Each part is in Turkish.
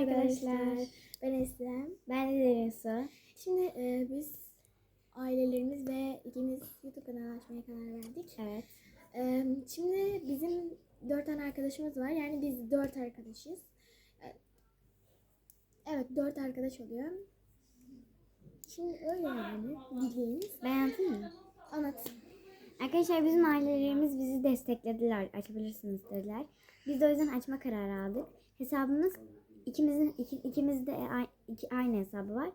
arkadaşlar. Ben Eslem. Ben de Derinsu. Şimdi e, biz ailelerimiz ve ikimiz YouTube kanalı açmaya karar verdik. Evet. E, şimdi bizim dört tane arkadaşımız var. Yani biz dört arkadaşız. E, Evet dört arkadaş oluyor. Şimdi öyle yani bildiğiniz. Ben anlatayım mı? Anlat. Arkadaşlar bizim ailelerimiz bizi desteklediler. Açabilirsiniz dediler. Biz de o yüzden açma kararı aldık. Hesabımız ikimizin iki, ikimizde iki, aynı hesabı var.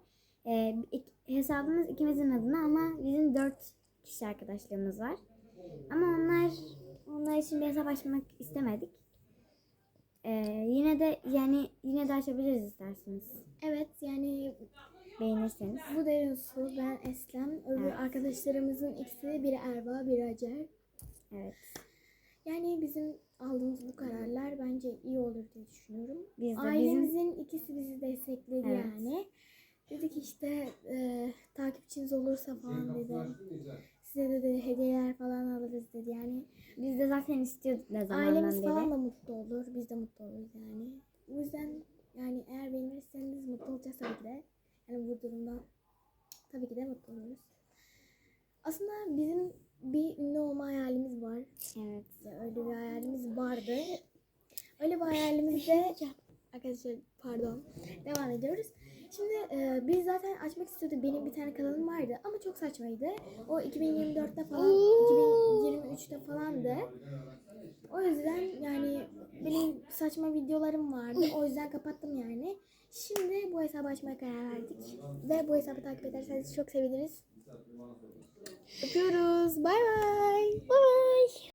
Ee, ik- hesabımız ikimizin adına ama bizim dört kişi arkadaşlarımız var. Ama onlar onlar için bir hesap açmak istemedik. Ee, yine de yani yine de açabiliriz isterseniz. Evet yani Beğenirseniz. bu derin su, ben Eslem. Öbür Evet. arkadaşlarımızın ikisi biri Erva, biri Acer. Evet. Yani bizim aldığımız bu bence iyi olur diye düşünüyorum. Biz de bizim Ailemizin ikisi bizi destekledi Evet. yani. Dedik işte e, takipçiniz olursa falan dedi. Size dedi hediyeler falan alırız dedi yani. biz de zaten istiyorduk ne zamandan Ailemiz beri. falan da mutlu olur. Biz de mutlu oluruz yani. O yüzden yani eğer beğenirseniz mutlu olacağız tabii ki de. Yani bu durumda tabii ki de mutlu oluruz. Aslında bizim bir ünlü olma hayalimiz var. Evet. Ya öyle bir hayalimiz vardı. Öyle bir hayalimizde arkadaşlar pardon devam ediyoruz. Şimdi e, biz zaten açmak istiyorduk. Benim bir tane kanalım vardı ama çok saçmaydı. O 2024'te falan 2023'te falandı. O yüzden yani benim saçma videolarım vardı. O yüzden kapattım yani. Şimdi bu hesabı açmaya karar verdik. Ve bu hesabı takip ederseniz çok seviniriz. Öpüyoruz. Bay bay. Bay bay.